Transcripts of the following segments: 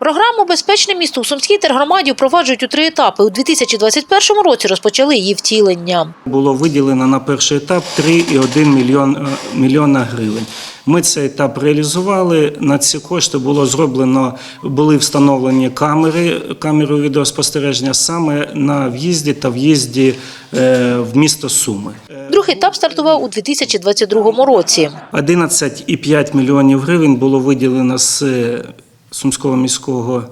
Програму Безпечне місто у Сумській тергромаді впроваджують у три етапи. У 2021 році розпочали її втілення. Було виділено на перший етап 3,1 мільйон, е, мільйона гривень. Ми цей етап реалізували. На ці кошти було зроблено, були встановлені камери, камери відеоспостереження саме на в'їзді та в'їзді е, в місто Суми. Другий етап стартував у 2022 році. 11,5 мільйонів гривень було виділено з Сумського міського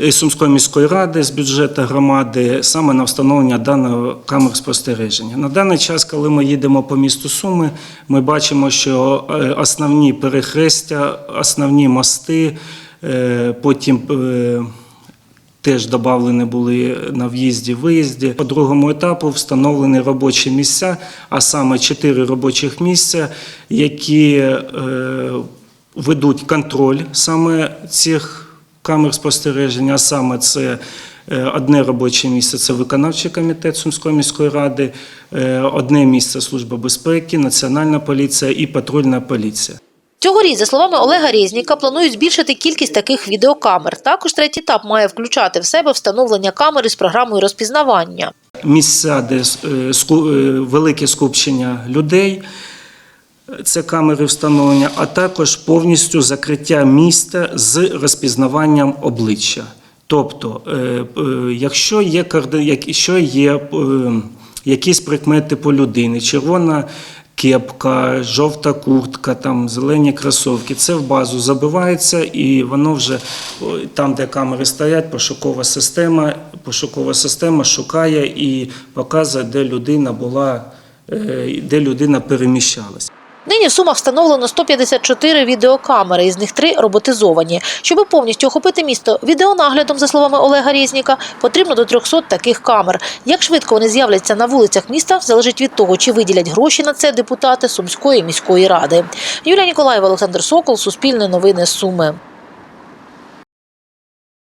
е, Сумської міської ради з бюджету громади саме на встановлення даного камер спостереження. На даний час, коли ми їдемо по місту Суми, ми бачимо, що е, основні перехрестя, основні мости, е, потім теж додавлені були на в'їзді, виїзді. По другому етапу встановлені робочі місця, а саме чотири робочих місця, які ведуть контроль саме цих камер спостереження. А саме це е, одне робоче місце це виконавчий комітет Сумської міської ради, е, одне місце Служба безпеки, Національна поліція і патрульна поліція. Цьогоріч, за словами Олега Різніка, планують збільшити кількість таких відеокамер. Також третій етап має включати в себе встановлення камери з програмою розпізнавання. місця, де е, велике скупчення людей. Це камери встановлення, а також повністю закриття міста з розпізнаванням обличчя. Тобто, е, е, якщо є, якщо є е, якісь прикмети по людині, червона кепка, жовта куртка, там, зелені кросовки, це в базу забивається і воно вже там, де камери стоять, пошукова система, пошукова система шукає і показує, де людина була, де людина переміщалась. Нині в Сумах встановлено 154 відеокамери, із них три роботизовані. Щоб повністю охопити місто відеонаглядом, за словами Олега Різніка, потрібно до 300 таких камер. Як швидко вони з'являться на вулицях міста, залежить від того, чи виділять гроші на це депутати Сумської міської ради. Юлія Ніколаєва, Олександр Сокол, Суспільне новини Суми.